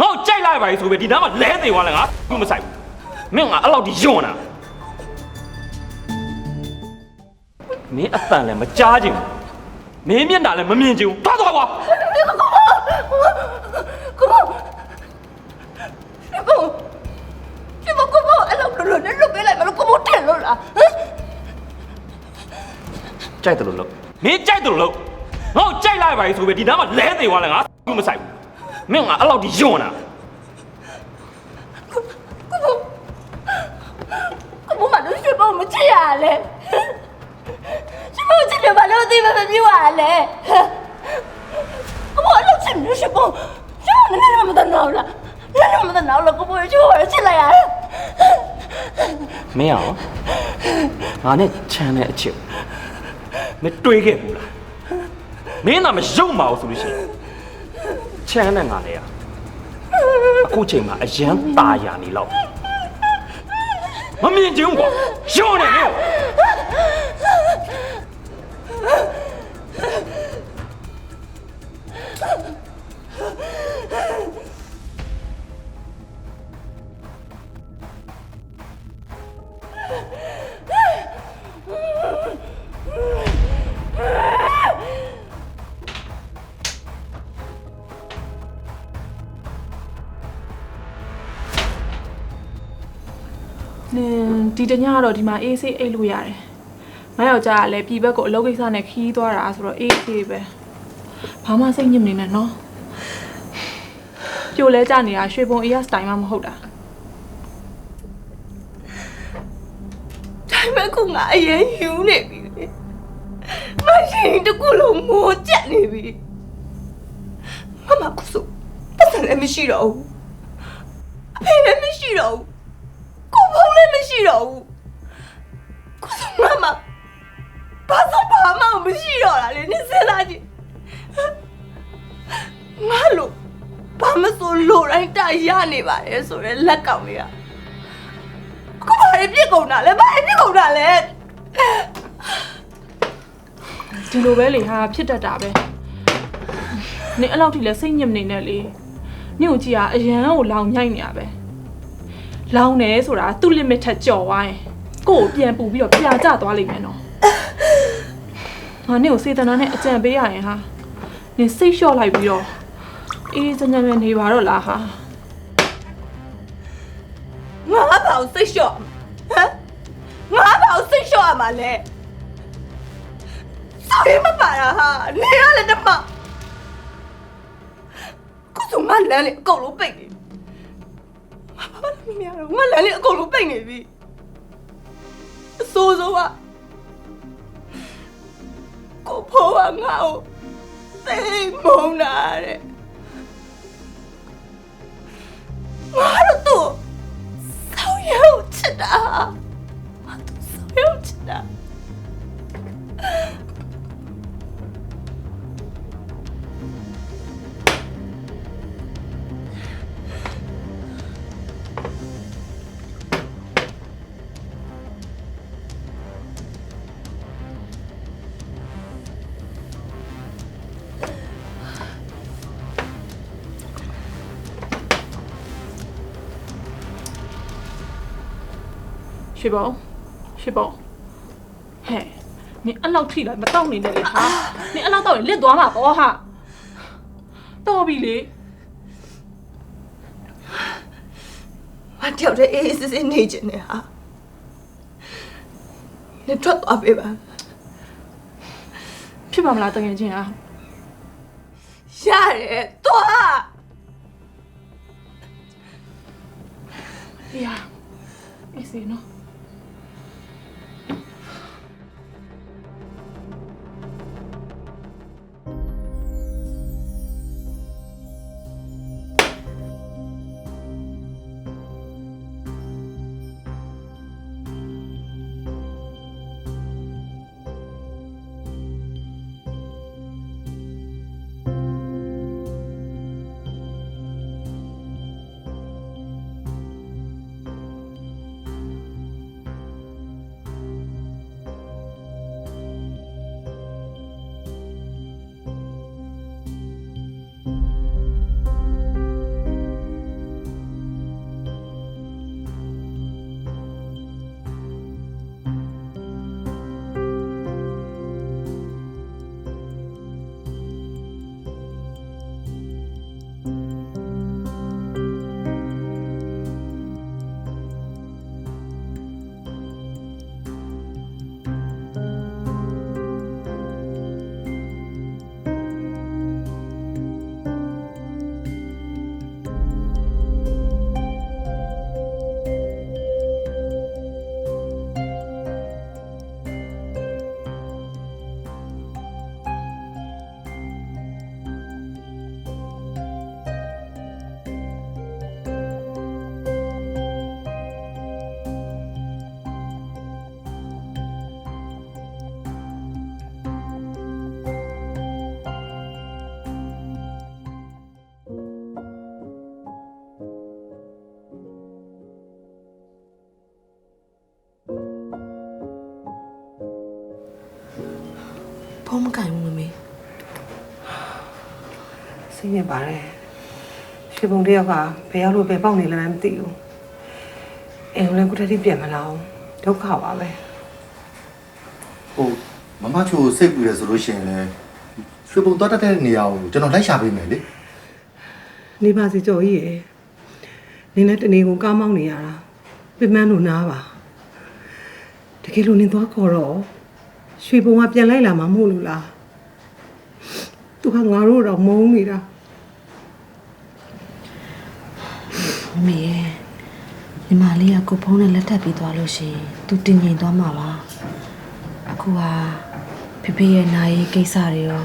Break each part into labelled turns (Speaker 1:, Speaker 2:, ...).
Speaker 1: ငါ့ကိုကြိုက်လိုက်ပါလေဆိုပြီးဒီနားမှာလဲသေးသွားလဲငါဘူးမဆိုင်ဘူးမင်းကငါအဲ့လောက်ဒီယွန်းတာမင်းအတန်လည်းမကြားချင်ဘူးမင်းမျက်နှာလည်းမမြင်ချင်ဘူးသွားသွားကွာ
Speaker 2: ကိုဘောကိုဒီမကိုဘောအဲ့လိုလိုနဲ့လွတ်ပေးလိုက်မလို့ကိုဘောတယ်လို့လားဟမ်
Speaker 1: ကြိုက်တယ်လို့လို့မင်းကြိုက်တယ်လို့လို့ငါ့ကိုကြိုက်လိုက်ပါလေဆိုပြီးဒီနားမှာလဲသေးသွားလဲငါဘူးမဆိုင်ဘူး မင်းကငါအဲ့လောက်ဒီယွန်းတာ
Speaker 2: ကိုဘောမလို့ရွှေဘောမချစ်ရလဲရွှေဘောချစ်တယ်ဘာလို့ဒီမမပြရလဲကိုဘောအဲ့လိုချစ်နေရွှေဘောရွှေဘောနည်းနည်းမတနာဘူးလားနည်းနည်းမတနာဘူးလားကိုဘောရွှေဘောချစ်လိုက်ရတယ်
Speaker 1: မင်းရောငါနဲ့ချမ်းတဲ့အချစ်မတွေးခဲ့ဘူးလားမင်းသာမရုပ်မအောင်ဆိုလို့ရှိရင် ချမ်းတဲ့ငါလည်းရအခုချိန်မှာအရန်ตาရနေလောက်မမြင်ချင်ဘူးကွာရုံနေမင်း
Speaker 3: န ဒီတညကတော့ဒီမှာအေးဆေးအိတ်လို့ရတယ်။ငါယောက်ျားကလည်းပြည်ဘက်ကိုအလုပ်ကိစ္စနဲ့ခီးသွားတာဆိုတော့အေးဆေးပဲ။ဘာမှစိတ်ညစ်မနေနဲ့နော်။ပြိုလဲကြနေတာရွှေပုံအေးရစတိုင်မှမဟုတ်တာ
Speaker 2: ဒါပေမဲ့ခုငါအရင်ယူနေပြီလေမရှင်တကူလုံးငိုကြက်နေပြီမမကုစုပတ်စံလည်းမရှိတော့ဘူးအဖေလည်းမရှိတော့ဘူးကိုဘုံ လည်းမရှိတော့ဘူးကုစုမမဘာသာဘာမှမရှိတော့တာလေနင်စဉ်းစားကြည့်ငါလို့ဘာမဆိုလို့တိုင်းတရနေပါတယ်ဆိုရဲလက်ကောင်လေးကအခုဘာတွေပြစ်ကုန်တာလဲဘာတွေပြစ်ကုန်တာလဲ။
Speaker 3: ဒီလိုပဲလေဟာဖြစ်တတ်တာပဲ။နင်အဲ့လောက်ထိလဲစိတ်ညစ်မနေနဲ့လေ။နင့်ကိုကြည့်ရအရန်ကိုလောင်ညိုက်နေရပဲ။ လောင်နေဆိုတာသူ့ limit ထက်ကျော်သွားရင်ကိုယ့်ကိုပြန်ပူပြီးတော့ပြာကျသွားလိမ့်မယ်နော်။ဟာနင့်ကိုစေတနာနဲ့အကြံပေးရရင်ဟာနင်စိတ်လျှော့လိုက်ပြီးတော့အေးစညံပဲနေပါတော့လားဟာ
Speaker 2: ငါဘာကိုစိတ်လျှော့ဟမ်ငါဘာကိုစိတ်လျှော့ရမှာလဲစော်ရမပါတာဟာနေရလေတမကုစုငါလမ်းလေအကုန်လုံးပိတ်နေငါဘာ မှမမြင်ရတော့ငါလမ်းလေအကုန်လုံးပိတ်နေပြီအဆိုးဆုံးကကိုဖိုးကငါ့ကိုသိမ်းမုန်းတာတဲ့ငါတော့သူ့ကိုဆောင်းရုပ်ချစ်တာ ရွှေပုံ
Speaker 3: ရွှေပုံဟဲ့နင်အဲ့လောက်ထိလိုက်မတော့နေနဲ့လေဟာနင်အဲ့လောက်တော့ရင်လစ်သွားမှာပေါ့ဟာတော်ပြီလေ
Speaker 2: မတယောက်တည်းအေးအေးဆေးဆေးနေချင်တယ်ဟာနေထွက်သွားပေးပါ
Speaker 3: ဖြစ်ပါမလားတကယ်ချင်းဟာ
Speaker 2: ရတယ်သွား
Speaker 3: အေးဟာအေးစေနော်
Speaker 4: န်းမကင်ဘူးမမေ
Speaker 5: စိတ်ညစ်ပါတယ်ရွှေပုံတယောက်ကဘယ်ရောက်လို့ဘယ်ပေါက်နေလဲမသိဘူးအိမ်ကိုလည်းကုထတိပြန်မလာအောင်ဒုက္ခပါပဲ
Speaker 6: ဟိုမမချိုစိတ်ပူတယ်ဆိုလို့ရှိရင်လည်းရွှေပုံသွားတတ်တဲ့နေရာကိုကျွန်တော်လိုက်ရှာပေးမယ်လေ
Speaker 5: နေပါစီကြော်ကြီးရယ်နင်းလည်းတနေကိုကားမောင်းနေရတာပြမန်းလို့နားပါတကယ်လို့နင်းသွားခေါ်တော့ ရွှေပုံကပြန်လိုက်လာမှာမဟုတ်လို့လားသူကငါတို့တော့မုန်းနေတာ
Speaker 4: မမေရဲ့ညီမလေးကကိုဖုန်းနဲ့လက်ထပ်ပြီးသွားလို့ရှိရင်သူတင်ငိမ်သွားမှာပါအခုဟာဖေဖေရဲ့နာရေးကိစ္စတွေရော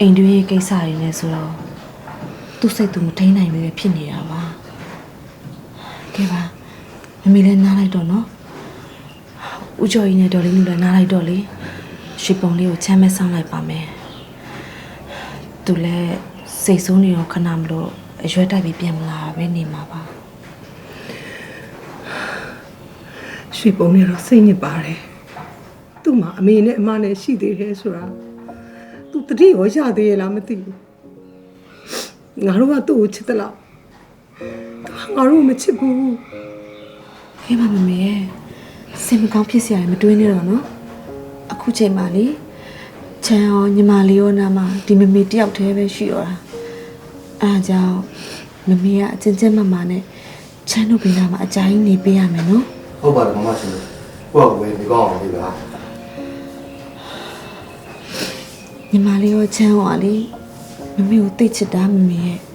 Speaker 4: အိမ်တွင်းရေးကိစ္စတွေနဲ့ဆိုတော့သူ့စိတ်သူမထိန်နိုင်ပဲဖြစ်နေတာပါကဲပါမမေလည်းနားလိုက်တော့နော် ဦးကျော်ကြီးနဲ့ဒေါ်လေးမျိုးလည်းနားလိုက်တော့လေရွှေပုံလေးကိုချမ်းမဲ့ဆောင်လိုက်ပါမယ်သူလည်းစိတ်ဆိုးနေတော့ခဏမလို့အရွက်တိုက်ပြီးပြန်မလာပဲနေမှာပါ
Speaker 5: ရွှေပုံနဲ့တော့စိတ်ညစ်ပါတယ်သူ့မှာအမေနဲ့အမနဲ့ရှိသေးတယ်ဆိုတာသူတတိရောရသေးရဲ့လားမသိဘူးငါတို့ကသူ့ကိုချစ်သလားသူကငါတို့ကိုမချစ်ဘူး
Speaker 4: ဟေးမမမေရဲ့ စင်မကောင်းဖြစ်စရာလည်းမတွေးနေတော့နော်အခုချိန်မှလေချန်ရောညီမလေးရောနာမဒီမမေတယောက်တည်းပဲရှိတော့တာအဲဒါကြောင့်မမေကအချင်းချင်းမမနဲ့ချန်တို့ဘေးနားမှာအကြိုင်းနေပေးရမယ်နော်
Speaker 6: ဟုတ်ပါတယ်မမချိုကိုယ့်ကဝယ်နေကောင်းအောင်လေးပါ
Speaker 4: ညီမလေးရောချန်ရောကလေမမေကိုသိချစ်တာမမေရဲ့။